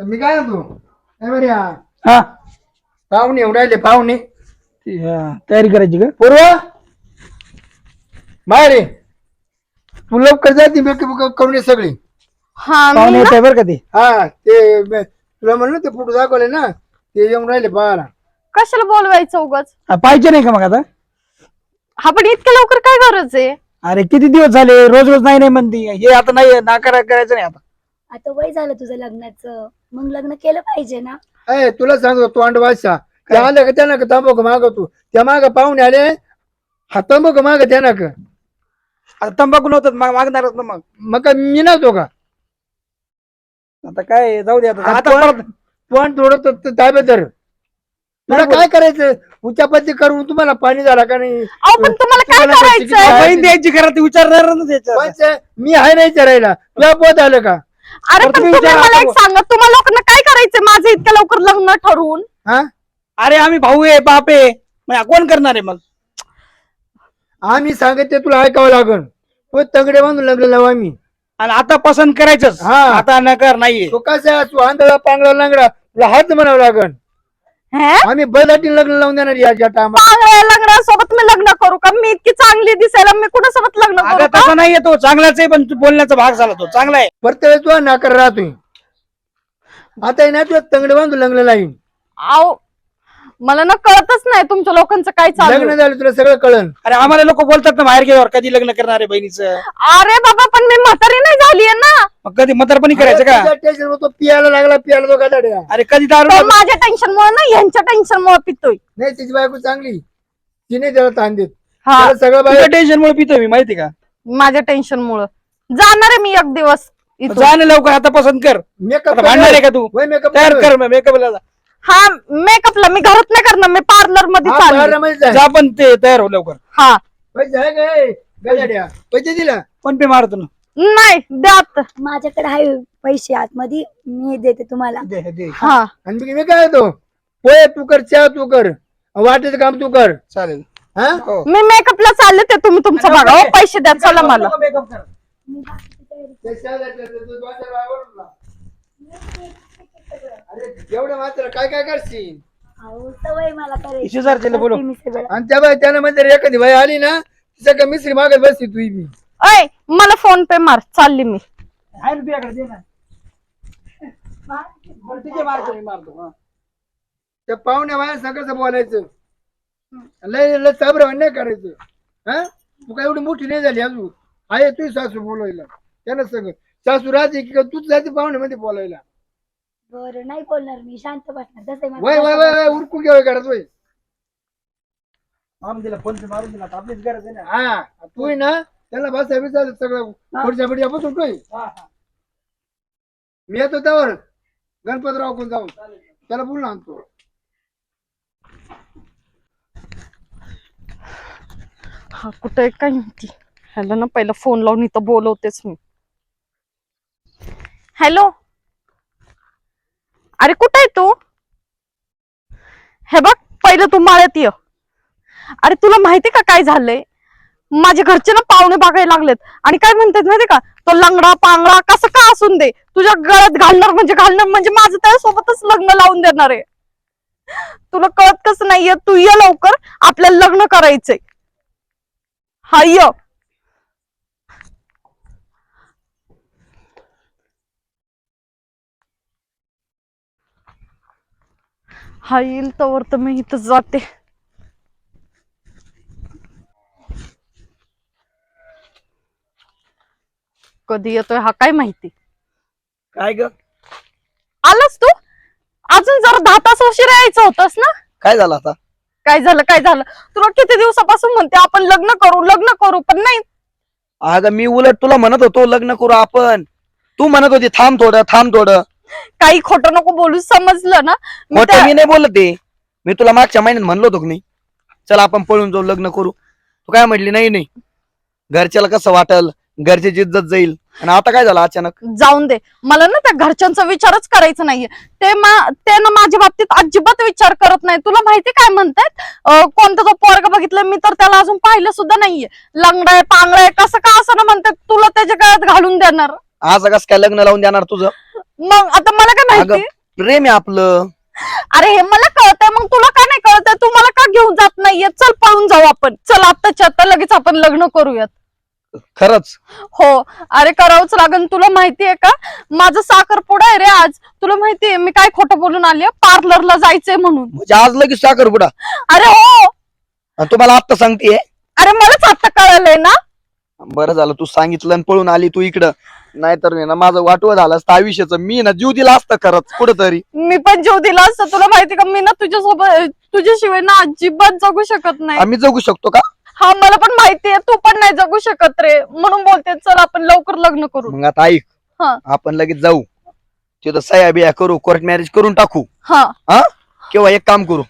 मी काय म्हणतो? हा? पाहुणे येऊन राहिले पाहुणे. ती, हा, तयारी करायची का? पूर्व बाहेर ये. तू लवकर जाते मेकअप करून ये सगळी. हा पाहुणे मी येत ना? आहे बरं का ते? हा ते म- तुला म्हणलं ते फोटो दाखवले ना ते येऊन राहिले पाहायला. कशाला बोलवायचं उगाच? हा, पाहिजे नाही का मग आता? हा पण इतक्या लवकर काय गरज आहे? अरे किती दिवस झाले? रोज रोज नाही नाही म्हणती. हे आता नाही नाकार करायचं नाही आता. आता वय झालं तुझं लग्नाचं. मग लग्न केलं पाहिजे ना. ए तुला सांगतो तू अंड वाचा ते आलं का त्यांना का तांबक मागवतो त्या माग पाहुणे आले हा तंबाखू माग त्यांना का? आता तंबाखू नव्हतं मग मागणारच ना मग. मग काय मी नव्हतो का? आता काय जाऊ दे आता. आता आता परत पण थोडं त- त- ताब्यात धर तुला काय करायचं? उच्चापत्ती करून तुम्हाला पाणी झाला का नाही? अहो पण तुम्हाला काय तुम्हाला करायचंय काय- बहीण द्यायची खरं ते विचारणार ना त्याच्यात. पंच, मी आहे नाही विचारायला तुला पोत आलं का? अरे पण तुम्ही तुम्ही विचारा मला आता एक सांगा तुम्हाला लोकांना काय करायचंय माझं इतक्या लवकर लग्न ठरवून? हा? अरे आम्ही भाऊ आहे बाप आहे. मग कोण करणार आहे मग? आम्ही सांगते तुला ऐकावं लागल. तो तंगडे बांधून लागले लावू आम्ही. आणि आता पसंत करायचंच. हा. आता नकार नाहीये. तो कसा तू आंधळा पांगळा लांगडा. तुला हात म्हणावं लागल. आम्ही बदाटी लग्न लावून देणार याच्या टायमा लग्नासोबत मी लग्न करू का? मी इतकी चांगली दिसायला मी कुणासोबत लग्न अगं करू का? तसा नाहीये तो चांगलाच आहे पण तू बोलण्याचा भाग झाला तो. चांगला आहे. परत तुला नाकार राहतोय. आता ना तुला तंगडे बांधून लग्न लाईन अहो मला ना कळतच नाही तुमच्या लोकांचं काय चालू लग्न आहे. झालं तुला सगळं कळन. अरे आम्हाला लोक बोलतात ना बाहेर गेल्यावर कधी लग्न करणार आहे बहिणीचं? अरे बाबा पण मी म्हातारी नाही झालीये ना. मग कधी म्हातारपणी करायचं का? टेन्शन तो पियाला लागला पियाला तो गाड्या अरे कधी दारू तो माझ्या टेन्शन मुळे ना यांच्या टेन्शन मुळे पितोय. नाही तिची बायको चांगली. तिने त्याला ताण देत. हा. त्याला सगळं बाहेर टेन्शन मुळे पितोय मी माहिती का? माझ्या टेन्शन मुळे. जाणार आहे मी एक दिवस इथून. जा ना लवकर आता पसंत कर मेकअप भांडणार आहे का तू? मेकअप तयार कर. मेकअपला हा मेकअपला मी घरात नाही करणार मी पार्लरमध्ये चालली. जा पण ते तयार हो लवकर. हा. पैसे दिला? पण पे मारतो ना. नाही द्या आता. माझ्याकडे आहे पैसे आतमध्ये मी देते तुम्हाला. दे, दे. हा. आणि मी- काय तो पोहे तू कर चहा तू कर वाटेचं काम तू कर. चालेल. हा? हो. मी मेकअपला चालले ते तुम्ही तुमचं बघा हो, पैसे द्या चला मला. मेकअप कर. ते ते- ते- ते एवढं मात्र काय काय करशील? अहो, सवय मला करायची. शेजारच्याला बोलव. करते मी सगळं आणि त्या बाई त्यानं म्हणजे एखादी बाई आली ना तिच्या का मिसरी मागत बसती तू बी. अय मला फोन पे मार चालली मी. आहे ना तुझ्याकडे दे ना. बरं, ठीक आहे, मारतो मी, मारतो, हा. त्या पाहुण्या बाया सगळं बोलायचं. लय लय चाबर नाही करायचं. हा? तू काय एवढी मोठी नाही झाली अजून. आहे तू सासू बोलायला. त्यानं सगळं सासू राहते की तूच जाते पाहुण्यामध्ये बोलायला? बरं नाही बोलणार मी शांत बसणार जसं वय वय वय वय उरकू वय मारून दिला फोन पे मारून दिला आपलीच गरज आहे ना. हा तू आहे ना त्याला बसा सगळं पुढच्या पिढी आपण सुटतोय हा, हा. मी येतो त्यावर गणपतराव कोण जाऊन त्याला बोलून आणतो. हा कुठे काय माहिती? हॅलो ना पहिला फोन लावून इथं बोलवतेच मी. हॅलो अरे कुठं आहे तू? हे बघ पहिलं तू माळ्यात ये. अरे तुला माहिती का काय झालंय? माझ्या घरचे ना पाहुणे बघायला लागलेत. आणि काय म्हणतात माहिती का? तो लंगडा पांगडा कसं का असून दे. तुझ्या गळ्यात घालणार म्हणजे घालणार म्हणजे माझं त्यासोबतच लग्न लावून देणार आहे. तुला कळत कसं नाहीये? तू ये लवकर. आपल्याला लग्न करायचंय. हा ये. हा येईल तर तर मी इथं जाते. कधी येतोय हा काय माहिती? काय ग? आलास तू? अजून जरा दहा तास उशिरा यायचं होतस ना? काय झालं आता? काय झालं काय झालं? तुला किती दिवसापासून म्हणते आपण लग्न करू लग्न करू पण नाही. अगं मी उलट तुला म्हणत होतो लग्न करू आपण. तू म्हणत होती थांब थोडं थांब थोडं. काही खोटं नको बोलू समजलं ना? मी त्या- मी नाही बोलत ते मी तुला मागच्या महिन्यात म्हणलो होतो की नाही चला आपण पळून जाऊ लग्न करू. तू काय म्हटली नाही नाही. घरच्याला कसं वाटल? घरची इज्जत जाईल. आणि आता काय झालं अचानक? जाऊन दे. मला ना त्या घरच्यांचा विचारच करायचा नाहीये. ते मा- ते ना माझ्या बाबतीत अजिबात विचार करत नाही तुला माहिती काय म्हणतात? अं, कोणता तो पोरगा बघितलं मी तर त्याला अजून पाहिलं सुद्धा नाहीये. लंगडाय पांगडाय कसं का असं ना म्हणतात तुला त्याच्या गळ्यात घालून देणार? आज कस काय लग्न लावून देणार तुझं? मग आता मला काय अगं माहिती प्रेम आहे आपलं. अरे हे मला कळतंय मग तुला का नाही कळतंय? तू मला का घेऊन जात नाहीये? चल पळून जाऊ आपण. चल आत्ताच्या आता लगेच आपण लग्न करूयात. खरंच? हो. अरे करावंच लागेल तुला माहितीये का? माझं साखरपुडा आहे रे आज. तुला माहितीये मी काय खोटं बोलून आली पार्लरला जायचंय म्हणून. म्हणजे आज लगेच साखरपुडा अरे हो. तुम्हाला आत्ता सांगतेय? अरे मलाच आता कळालंय ना? बरं झालं तू सांगितलं आणि पळून आली तू इकडं. नाहीतर नाही ना माझं वाटवं झालं असतं आयुष्याचं. मी ना जीव दिला असतं खरंच कुठंतरी. मी पण जीव दिला असता. तुला माहिती का मी ना तुझ्यासोबत तुझ्याशिवाय ना अजिबात जगू शकत नाही. आम्ही जगू शकतो का? हा मला पण माहितीये तू पण नाही जगू शकत रे. म्हणून बोलते चल आपण लवकर लग्न करू. मग आता ऐक हा. आपण लगेच जाऊ. तिथं सह्या बिया करू कोर्ट मॅरेज करून टाकू. हा. किंवा एक काम करू.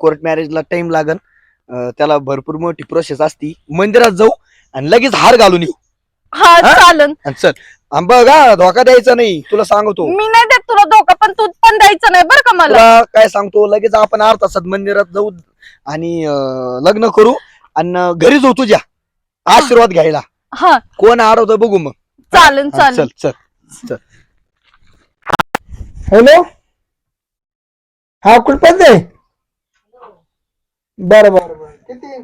कोर्ट मॅरेजला टाइम लागन. अं, त्याला भरपूर मोठी प्रोसेस असती. मंदिरात जाऊ आणि लगेच हार घालून येऊ. हा हा? चालन. आणि चल. आणि बघा धोका द्यायचा नाही. तुला सांगतो. मी नाही देत तुला धोका पण तू पण द्यायचं नाही बरं का मला. तुला काय सांगतो लगेच आपण अर्धा तासात मंदिरात जाऊ आणि अं, लग्न करू आणि घरी जाऊ तुझ्या. आशीर्वाद घ्यायला. हा. कोण आडवतं बघू मग. चालन हा, चालन. चल चल हॅलो? हा कुलपत आहे बरं बरं बरं. किती?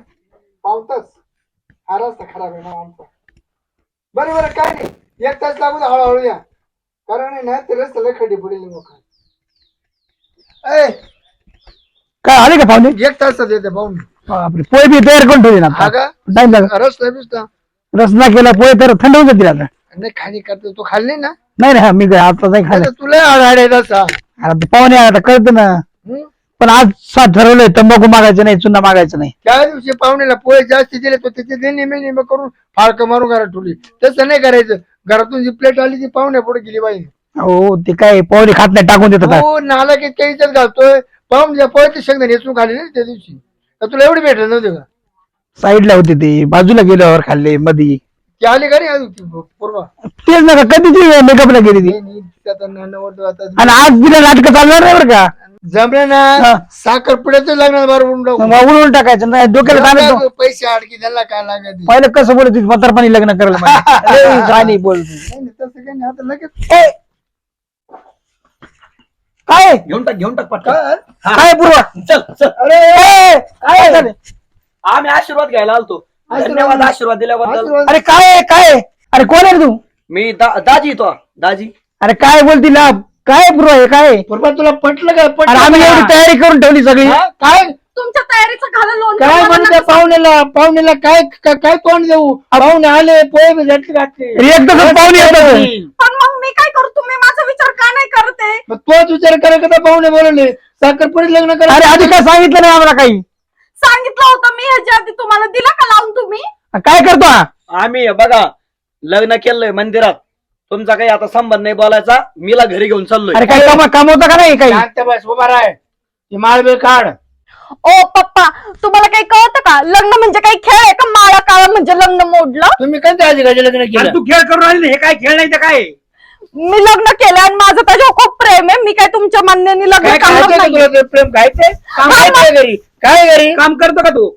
पावतास हा रस्ता खराब आहे ना आमचा. बरं बरं काय नाही. एक तास लागू दे हळूहळू या. कारण आहे ना ते रस्त्याला खड्डे पडेल मग ए! काय आले का पाहुणे? एक तासात येते पाहून बापरे पोहे बी तयार करून ठेवले ना हा का? टाइम लागला. रस्ता बिस्ता रसना केला पोहे तर थंड होऊन जातील आता. नाही खाली करतो तू खाल्ली ना? नाही रे हा मी काय आता नाही खायला आता तुला आढाडे रस्ता आता पाहुणे आता कळतं ना? पण आज साथ ठरवलंय तंबाखू मागायचं नाही चुना मागायचं नाही. त्या दिवशी पाहुण्याला पोहे जास्त दिले तर त्याचे नेहमी नेहमी करून फाळकं मारून घरात ठेवली. तसं नाही करायचं. घरातून जी प्लेट आली ती पाहुण्या पुढे गेली बाई. हो ते काय पाहुणे खात नाही टाकून देतात हो नाला की इज्जत घालतोय. पाहून पोहे शेंगदा नेसून खाली ना त्या दिवशी. तर तुला एवढी भेटत नव्हती का? साईडला होते ते बाजूला गेल्यावर खाल्ले मधी. ती आली का नाही अजून ती पूर्वा तेच ना कधी ती मेकअपला गेली ती? नाही, नाही, ती आता नवरदेव आता आणि आज तिला नाटक चालणार नाही बरं का? जमलं हा. ना साखर पुढे लागणार बरोबर मग उडवून टाकायचं नाही डोक्याला ताणच नको. पैसे अडकी त्याला काय लागत पहिलं कसं बोलत होती म्हातारपणी लग्न करायला. लय गाणी होती. नाही, नाही, तसं काही नाही आता लगेच ए! काय घेऊन टाक घेऊन टाक पटकन काय? काय पूर्वा चल चल अरे ए! काय झालं? आम्ही आशीर्वाद घ्यायला आलतो आशीर्वाद. धन्यवाद आशीर्वाद दिल्याबद्दल आशीर्वाद. अरे काय आहे, काय आहे? अरे कोण आहे रे तू मी दा- दाजी तो दाजी अरे काय बोलती ना काय पूर्वा हे काय? पूर्वा तुला पटलं काय अरे पटलं आम्ही एवढी का? तयारी करून ठेवली सगळी. हा? काय? तुमच्या तयारीचं घाला लोन काय म्हणते पाहुण्याला? पाहुण्याला काय काय काय तोंड देऊ? पाहुणे आले पोहे बी झटके घातले. अरे एक तर पाहुणे येतात. पण मग मी काय करू? तुम्ही माझा विचार का नाही करते? मग तोच विचार करा का पाहुणे बोलवले साखरपुडीत लग्न करा. अरे आधी काय सांगितलं नाही आम्हाला काही? सांगितलं होतं मी ह्याच्या आधी तुम्हाला. दिला का लावून तुम्ही? काय करतो हा? आम्ही बघा लग्न केलंय मंदिरात. तुमचा काही आता संबंध नाही बोलायचा मीला घरी घेऊन चाललोय. अरे काय काम कामवतं का नाही काही? शांत बस उभा राय ती माळबेल काढ. ओ पप्पा तुम्हाला काही कळतं का? लग्न म्हणजे काही खेळ आहे का? माळा काळा म्हणजे लग्न मोडलं? तुम्ही कधी आजी गाजी लग्न केलं? तू खेळ करून राहिली हे काय खेळ नाही तर काय? मी लग्न केलं आणि माझं त्याच्यावर खूप प्रेम आहे मी काय तुमच्या मान्याने लग्न काय करणार खायचं नाही तुला ते प्रेम खायचंय काम खायचंय घरी? काय घरी? काम करतो का तू?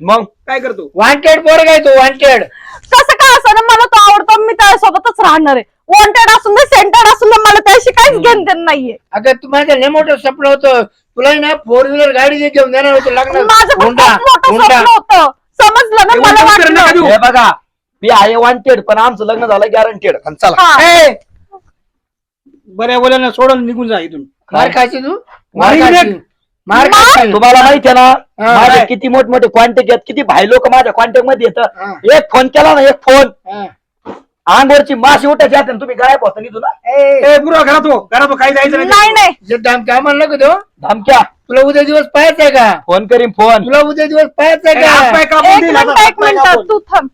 मग? काय करतो? वॉन्टेड पोर काय तू? वॉन्टेड कसं काय असं? ना मला तो आवडतो मी त्यासोबतच राहणार आहे. वॉन्टेड असून दे सेंटेड असून दे मला त्याशी काहीच घेणं देणं नाहीये. अगं तुम्हाला लय मोठं स्वप्न होतं. तुला ना फोर व्हीलर गाडी जे घेऊन देणार होतं माझं लागणार पण हुंडा खूप मोठं हुंडा. स्वप्न होतं. समजलं ना मला वाटलं? हे बघा मी आहे वॉन्टेड पण आमचं लग्न झालं गॅरंटेड चला. हा. ए, बऱ्या बोल्यानं सोडून निघून जा इथून. मार खायची तू? मार मार खायची. मार खायची तुम्हाला माहिती आहे ना. माझे किती मोठमोठे कॉन्टॅक्ट आहेत किती भाई लोक माझ्या कॉन्टॅक्टमध्ये येतात हा. एक फोन केला ना एक फोन. अंगवरची माशी उठायची आता तुम्ही गायब होता निघून ए, पुरा घरात हो. घरात हो, काही जायचं नाही. नाही जे दाम काय म्हणलं का तो धमक्या? तुला उद्या दिवस पाहायचंय का? फोन करीन फोन. तुला उद्या दिवस पाहायचंय का? एक मिनिट तू थांब.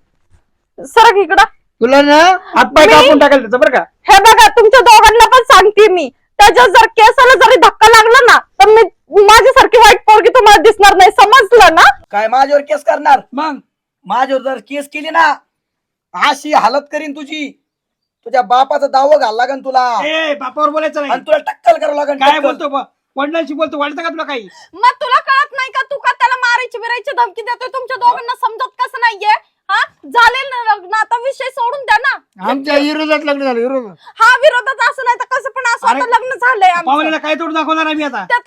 सरक इकडं. तुला ना हातपाय कापून टाकायला त्याचं बरं का. हे बघा तुमच्या दोघांना पण सांगते मी. त्याच्या जर केसाला जरी धक्का लागला ना तर मी माझ्यासारखी वाईट पोरगी तुम्हाला दिसणार नाही समजलं ना? काय माझ्यावर केस करणार? मग? माझ्यावर जर केस केली ना अशी हालत करीन तुझी. तुझ्या बापाचा दावं घाल लागन तुला. ए बापावर बोलायचं आणि नाही तुला टक्कल करावं लागन काय टक्कल. बोलतो ब- वडिलांशी बोलतो वाटतं का तुला काही? मग तुला कळत नाही का? तू का त्याला मारायची बिरायची धमकी देतोय? तुमच्या दोघांना समजत कसं नाहीये? हा? झाले ना लग्न? आता विषय सोडून द्या ना. आमच्या विरोधात लग्न झालं विरोधात. हा विरोधात असं नाही तर कसं पण असं आता अरे, लग्न झालंय आमचं. पाहुण्याला काय तोड दाखवणार आम्ही आता? त्या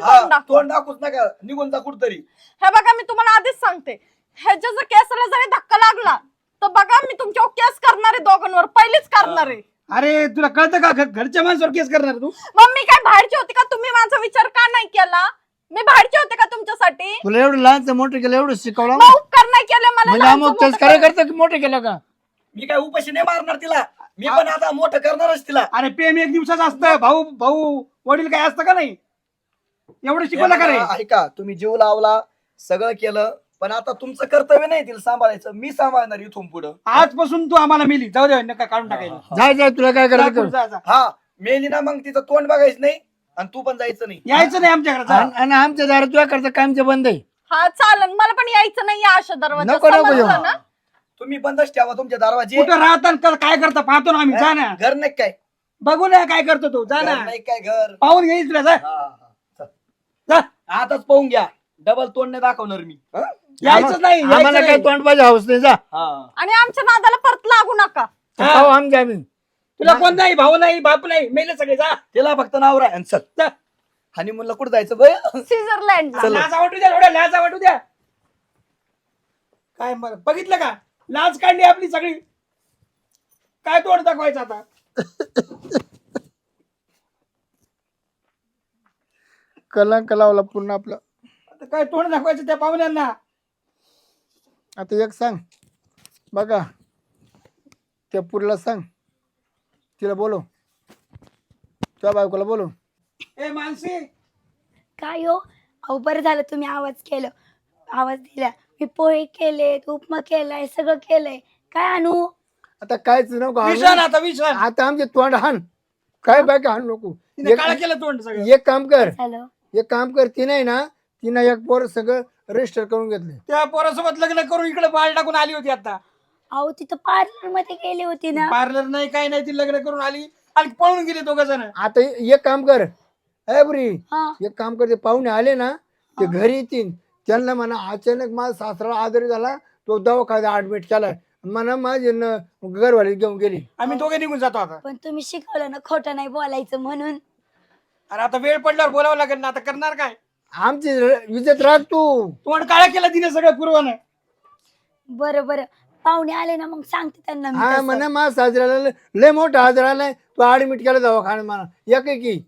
पण हा, दाखवा. तोंड दाखवूच नका. निघून जा कुठतरी. हे बघा मी तुम्हाला आधीच सांगते. ह्याच्या जर केसाला जरी धक्का लागला तर बघा मी तुमच्यावर केस करणार आहे दोघांवर. पहिलेच करणार. आहे अरे तुला कळतं का? घ- घरच्या माणसावर केस करणार तू? मग मी काय बाहेरची होती का? तुम्ही माझा विचार का नाही केला? मी बाहेरची होते का तुमच्यासाठी? तुला एवढं लहानचं मोठं केलं एवढं शिकवलं? मग उपकार नाही केले मला म्हणजे लहानचं मग मोठं तेच काय करतं मोठं केलं का? मी काय उपाशी नाही मारणार तिला? मी पण आता मोठं करणारच तिला. अरे प्रेम एक दिवसाचं असतं. भाऊ भाऊ वडील काय असतं का नाही? एवढं शिकवलं का रे? ऐका तुम्ही जीव लावला सगळं केलं पण आता तुमचं कर्तव्य नाही तिला सांभाळायचं. मी सांभाळणार इथून पुढं. आजपासून तू आम्हाला मिली. जाऊ दे नका काढून टाकायला. जाय जाय तुला काय जा करायचं? कर. जा, जा. हा मेली ना मग तिचं तोंड बघायचं नाही आणि तू पण जायचं नाही. यायचं नाही आमच्या घरात आणि आणि आमच्या दारात तुला करता कामचं बंद आहे. हा चालन. मला पण यायचं नाही या अशा दरवाजा नको, नको समजलं येऊ. ना? तुम्ही बंदच ठेवा तुमचे दरवाजे. कुठं राहता आणि काय करता पाहतो ना आम्ही जा ना. घर नाही काय. बघू ना काय करतो तू जा घर ना. नाही काय घर. पाहून घेईस तुला जा. हा, हा. जा. आताच पाहून घ्या. डबल तोंड नाही दाखवणार मी. हं? यायचंच नाही आम्हाला यायचं काय नाही. तोंड पाहिजे हौस नाही जा. हा. आणि आमच्या नादाला परत लागू नका. हा. आमच्या आम्ही. तुला कोण नाही भाऊ नाही बाप नाही मेले सगळे जा. तिला फक्त नाव राह चल जा. हनीमूनला कुठं जायचं बय स्वित्झर्लंड चल. लाजा वाटू द्या थोड्या लाजा वाटू द्या. काय मग बघितलं का? लाज काढली आपली सगळी. काय तोड दाखवायचं आता? कलंक लावला पूर्ण आपला. आता काय तोंड दाखवायचं त्या पाहुण्यांना? आता एक सांग. बघा. त्या पुरीला सांग. तिला बोलव. त्या बायकोला बोलव. ए मानसी! काय हो? अहो बरं झालं तुम्ही आवाज केलं. आवाज दिला. मी पोहे केले उपमा केलाय सगळं केलंय. काय आणू? आता कायच नको हाणू. आता विसण आता आमचे तोंड हाण काय बाकी हाण नको. तिने एक काळ केलं तोंड सगळं. एक काम कर. झालं एक काम कर ती नाही ना तिनं एक पोर सगळं रजिस्टर करून घेतले. त्या पोरासोबत लग्न करून इकडे बाळ टाकून आली होती आता. अहो तिथं पार्लरमध्ये गेली होती ना. पार्लर नाही काही नाही ती लग्न करून आली आणि पळून गेली दोघ जण. आता एक काम कर अय बुरी हा. एक काम कर ते पाहुणे आले ना ते घरी येतील. त्यांना म्हणा अचानक माझा सासरा आजारी झाला तो दवाखान्यात ऍडमिट केलाय म्हणा माझी न- घरवाली घेऊन गेली. आम्ही दोघे निघून जातो आता. पण तुम्ही शिकवलं ना खोटं नाही बोलायचं म्हणून. आणि आता वेळ पडल्यावर बोलावं लागेल ना आता करणार काय? आमची र- इज्जत राख तू. तोंड काळा केलं तिने सगळं पूर्वानं. बरं बरं. पाहुणे आले ना मग सांगते त्यांना मी हा तसं. म्हणा लय- लय मोठा आजार आलाय. तो ऍडमिट केला दवाखान्यात म्हणा एक की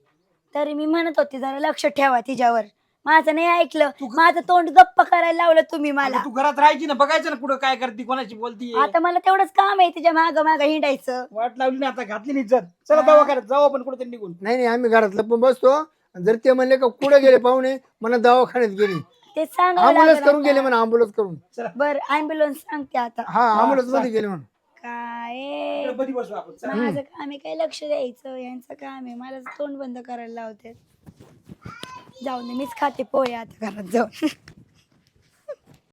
तरी मी म्हणत होते जरा लक्ष ठेवा तिच्यावर. माझं नाही ऐकलं. माझं तोंड गप्प करायला लावलं तुम्ही मला. तू घरात राहायची ना बघायचं ना कुठं काय करते कोणाची बोलती. आता मला तेवढंच काम आहे तिच्या माग माग हिंडायचं. वाट लावली ना आता घातली नाही इज्जत चला दवाखान्यात जाऊ आपण कुठेतरी निघून. नाही नाही आम्ही घरात लपून बसतो. जर ते म्हणले का कुठे गेले पाहुणे? म्हणा दवाखान्यात गेली. ते सांगावं अँब्युलन्स लागेल करून गेले आता. म्हणा अँब्युलन्स करून. बर अँब्युलन्स सांगते आता. हा अँब्युलन्समध्ये गेले म्हणून काय? बसू आपण चला. माझं काम आहे काय लक्ष द्यायचं यांचं काम आहे. मला तोंड बंद करायला लावते जाऊन मीच खाते पोहे आता घरात जाऊन.